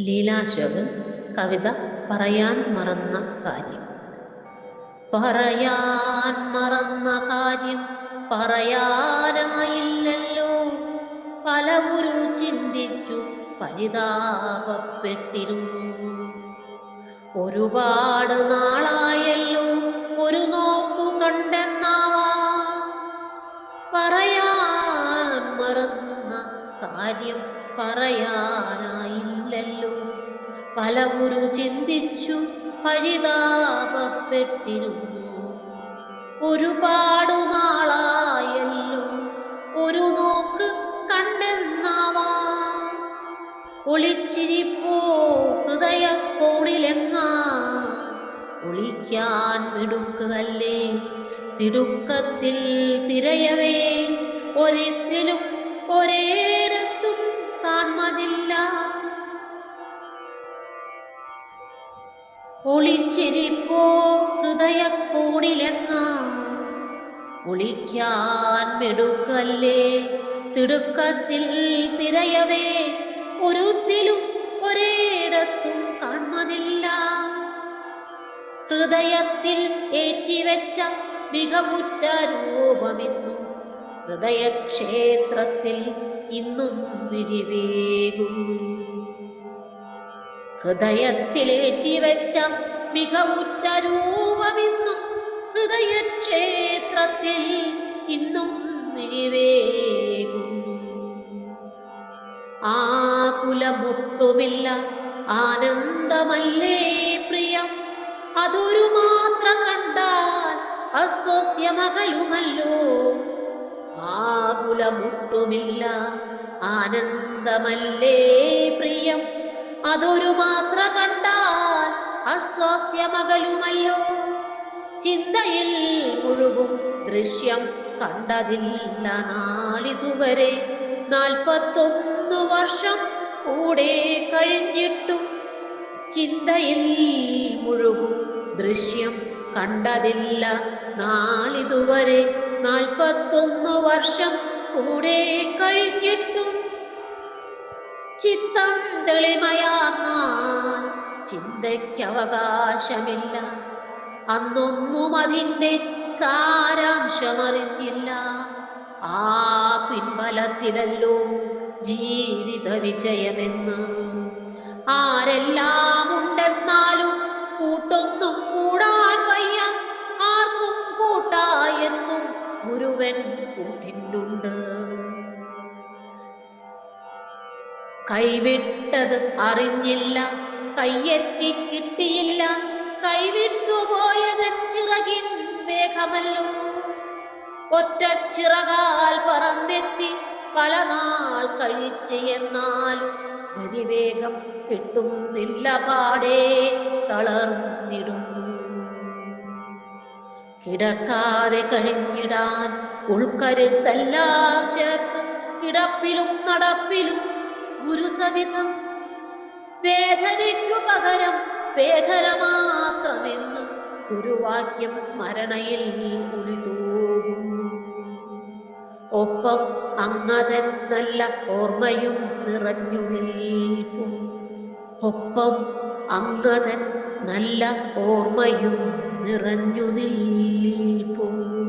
ലീലാശോകൻ കവിത പറയാൻ മറന്ന കാര്യം. പറയാൻ മറന്ന കാര്യം പറയാനായില്ലല്ലോ. പലവുരു ചിന്തിച്ചു പരിതാപപ്പെട്ടിരുന്നു. ഒരുപാട് നാളായല്ലോ ഒരു നോക്കു കണ്ടെന്നാവാ. പറയാൻ മറന്ന കാര്യം പറയാനായില്ലല്ലോ പലവുരു ചിന്തിച്ചു പരിതാപപ്പെട്ടിരുന്നു. ഒരുപാടു നാളായല്ലോ. ഒരു നോക്ക് കണ്ടെന്നാവാ. ഒളിച്ചിരിപ്പോ ഹൃദയ കോണിലെങ്ങാ ഒളിക്കാൻ വിടുക്കല്ലേ തിടുക്കത്തിൽ തിരയവേ. ഒരിത്തിലും ഒരേടത്തും കാൺമതില്ല ഒളിച്ചിരിപ്പോ ഹൃദയ ഒളിക്കാൻ മെടുക്കല്ലേ തിടുക്കത്തിൽ തിരയവേ. ഒരുത്തിലും ഒരേടത്തും കാണുന്നതില്ല. ഹൃദയത്തിൽ ഏറ്റിവെച്ച മികവുറ്റ രൂപമിന്നും ഹൃദയക്ഷേത്രത്തിൽ ഇന്നും വിരിവേകുന്നു. ഹൃദയത്തിലേറ്റിവെച്ച മികവുറ്റ രൂപമിന്നും ഹൃദയക്ഷേത്രത്തിൽ ഇന്നും വിരിവേകുന്നു കുലമൊട്ടുമില്ല ആനന്ദമല്ലേ പ്രിയം? അതൊരു മാത്ര കണ്ടാൽ അസ്വസ്ഥ്യമകലുമല്ലോ. ആകുലമൊട്ടുമില്ല ആനന്ദമല്ലേ പ്രിയം? അതൊരു മാത്ര കണ്ടാൽ അസ്വാസ്ഥ്യമകലുമല്ലോ. ചിന്തയിൽ മുഴുകും ദൃശ്യം കണ്ടതില്ല നാളിതുവരെ. നാൽപ്പത്തൊന്നു വർഷം കൂടെ കഴിഞ്ഞിട്ടും ചിന്തയിൽ മുഴുകും ദൃശ്യം കണ്ടതില്ല നാളിതുവരെ. നാൽപ്പത്തൊന്ന് വർഷം കൂടെ കഴിഞ്ഞിട്ടും ചിത്തം തെളിമയാർന്നാൽ ചിന്തയ്ക്കവകാശമില്ല. അന്നൊന്നും അതിന്റെ സാരാംശമറിഞ്ഞില്ല ആ പിൻബലത്തിലല്ലോ ജീവിത വിജയമെന്ന്. ആരെല്ലാം ഉണ്ടെന്നാലും കൂട്ടൊന്നും കൂടാൻ വയ്യ. ആർക്കും കൂട്ടായെന്നും ഗുരുവൻ കൂട്ടിനുണ്ട്. കൈവിട്ടത് അറിഞ്ഞില്ല. കയ്യെത്തി കിട്ടിയില്ല. കൈവിട്ടുപോയത് ചിറകിൻ വേഗമല്ലോ. ഒറ്റ ചിറകാൽ പറന്നെത്തി പല നാൾ കഴിച്ച് എന്നാലും ഗതിവേഗം കിട്ടുന്നില്ല പാടേ തളർന്നിടുന്നു കിടക്കാതെ കഴിഞ്ഞിടാൻ ഉൾക്കരുത്തെല്ലാം ചേർത്ത് കിടപ്പിലും നടപ്പിലും ഗുരുസവിധം. വേദനയ്ക്കു പകരം വേദന മാത്രമെന്ന് ഗുരുവാക്യം സ്മരണയിൽ ഉളിതൂകുന്നു ഒപ്പം അങ്ങതൻ നല്ല ഓർമ്മയും നിറഞ്ഞു നിൽപ്പും. ഒപ്പം അങ്ങതൻ നല്ല ഓർമ്മയും നിറഞ്ഞു നിൽപ്പും.